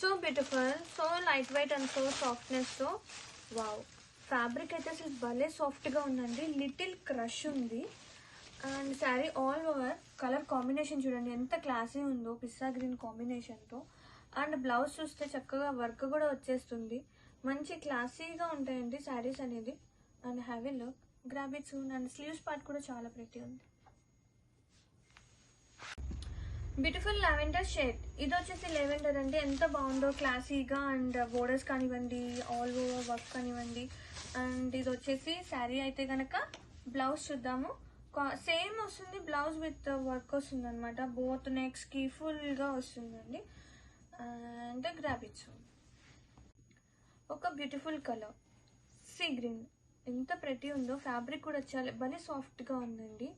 So beautiful so light weight and so సాఫ్ట్నెస్తో wow fabric అయితే అసలు భలే సాఫ్ట్గా ఉందండి. లిటిల్ క్రష్ ఉంది. And sari all over colour combination చూడండి ఎంత క్లాసీ ఉందో పిస్సా గ్రీన్ కాంబినేషన్తో అండ్ బ్లౌజ్ చూస్తే చక్కగా వర్క్ కూడా వచ్చేస్తుంది. మంచి క్లాసీగా ఉంటాయండి శారీస్ అనేది. అండ్ హ్యావ్ ఎ లుక్ గ్రాబిట్స్ అండ్ స్లీవ్స్ పార్ట్ కూడా చాలా ప్రెట్టి ఉంది. బ్యూటిఫుల్ లావెండర్ షేడ్ ఇది వచ్చేసి లెవెండర్ అంటే ఎంత బాగుందో క్లాసీగా అండ్ బోర్డర్స్ కానివ్వండి ఆల్ ఓవర్ వర్క్ కానివ్వండి. అండ్ ఇది వచ్చేసి శారీ అయితే కనుక బ్లౌజ్ చూద్దాము. సేమ్ వస్తుంది బ్లౌజ్ విత్ వర్క్ వస్తుంది అనమాట బోత్ నెక్స్కి ఫుల్గా వస్తుందండి. అండ్ గ్రాబిట్స్ ఒక బ్యూటిఫుల్ కలర్ సీ గ్రీన్ ఎంత ప్రతి ఉందో ఫ్యాబ్రిక్ కూడా చాలా భలే సాఫ్ట్గా ఉందండి.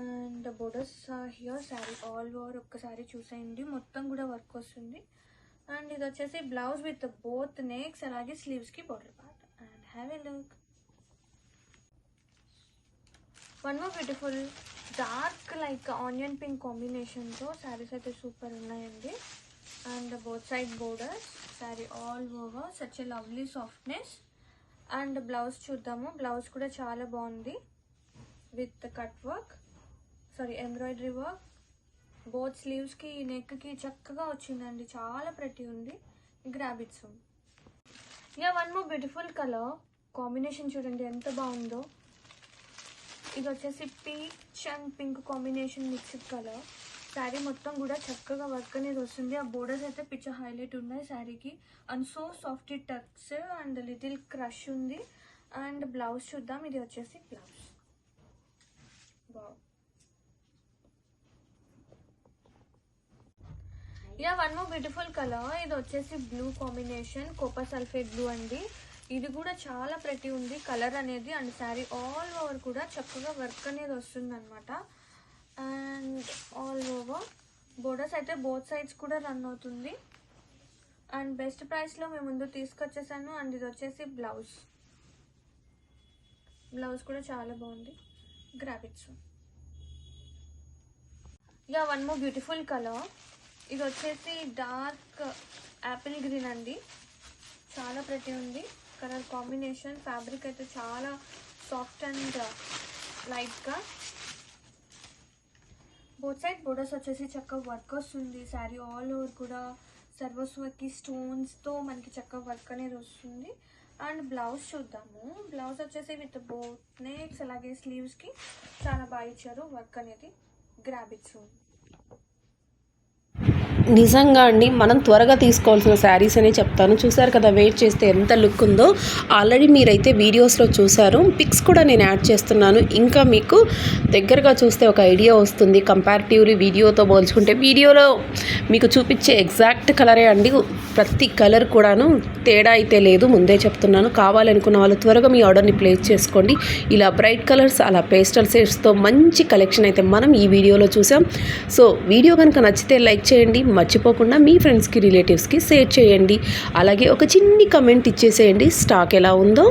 And borders here. Sari all over ఒక్కసారి చూసేయండి. మొత్తం కూడా వర్క్ వస్తుంది. అండ్ ఇది వచ్చేసి బ్లౌజ్ విత్ బోత్ నెక్స్ అలాగే స్లీవ్స్కి border part and have a look. One more beautiful dark like onion pink కాంబినేషన్తో శారీస్ అయితే సూపర్ ఉన్నాయండి. And both side borders sari all over such a lovely softness and blouse చూద్దాము. Blouse కూడా చాలా బాగుంది. With cut work. Sari embroidery work both స్లీవ్స్కి నెక్కి చక్కగా వచ్చిందండి. చాలా ప్రతి ఉంది. గ్రాబిట్స్ ya one more beautiful colour combination చూడండి ఎంత బాగుందో. ఇది వచ్చేసి peach and pink combination mixed colour sari మొత్తం కూడా చక్కగా వర్క్ అనేది వస్తుంది. ఆ బోర్డర్స్ అయితే పిచ్చ హైలైట్ ఉన్నాయి శారీకి and so soft touch and little crush ఉంది. అండ్ బ్లౌజ్ చూద్దాం. ఇది వచ్చేసి బ్లౌజ్ బాగు ya one more beautiful colour ఇది వచ్చేసి blue combination copper sulphate blue అండి. ఇది కూడా చాలా ప్రతి ఉంది. కలర్ అనేది అండ్ శారీ ఆల్ ఓవర్ కూడా చక్కగా వర్క్ అనేది వస్తుంది అనమాట అండ్ ఆల్ ఓవర్ బోర్డర్స్ అయితే బోత్ సైడ్స్ కూడా రన్ అవుతుంది. అండ్ బెస్ట్ ప్రైస్లో మేము ముందు తీసుకొచ్చేసాను. అండ్ ఇది వచ్చేసి బ్లౌజ్ బ్లౌజ్ కూడా చాలా బాగుంది. Graphics ya one more beautiful colour ఇది వచ్చేసి డార్క్ యాపిల్ గ్రీన్ అండి. చాలా ప్రతి ఉంది. కలర్ కాంబినేషన్ ఫ్యాబ్రిక్ అయితే చాలా సాఫ్ట్ అండ్ లైట్గా బోత్ సైడ్ బోర్డర్స్ వచ్చేసి చక్కగా వర్క్ వస్తుంది శారీ ఆల్ ఓవర్ కూడా సర్వస్వకి స్టోన్స్తో మనకి చక్కగా వర్క్ అనేది వస్తుంది. అండ్ బ్లౌజ్ చూద్దాము. బ్లౌజ్ వచ్చేసి విత్ బోత్ నెక్స్ అలాగే స్లీవ్స్కి చాలా బాగా ఇచ్చారు. వర్క్ అనేది గ్రాబిట్స్ నిజంగా అండి మనం త్వరగా తీసుకోవాల్సిన శారీస్ అనే చెప్తాను. చూసారు కదా వెయిట్ చేస్తే ఎంత లుక్ ఉందో. ఆల్రెడీ మీరైతే వీడియోస్లో చూసారు పిక్స్ కూడా నేను యాడ్ చేస్తున్నాను. ఇంకా మీకు దగ్గరగా చూస్తే ఒక ఐడియా వస్తుంది. కంపారిటివ్లీ వీడియోతో పోల్చుకుంటే వీడియోలో మీకు చూపించే ఎగ్జాక్ట్ కలరే అండి. ప్రతి కలర్ కూడాను తేడా అయితే లేదు ముందే చెప్తున్నాను. కావాలనుకున్న వాళ్ళు త్వరగా మీ ఆర్డర్ని ప్లేస్ చేసుకోండి. ఇలా బ్రైట్ కలర్స్ అలా పేస్టల్ షేడ్స్తో మంచి కలెక్షన్ అయితే మనం ఈ వీడియోలో చూసాం సో వీడియో కనుక నచ్చితే లైక్ చేయండి మర్చిపోకుండా మీ ఫ్రెండ్స్కి రిలేటివ్స్కి షేర్ చేయండి. అలాగే ఒక చిన్ని కమెంట్ ఇచ్చేసేయండి. స్టాక్ ఎలా ఉందో.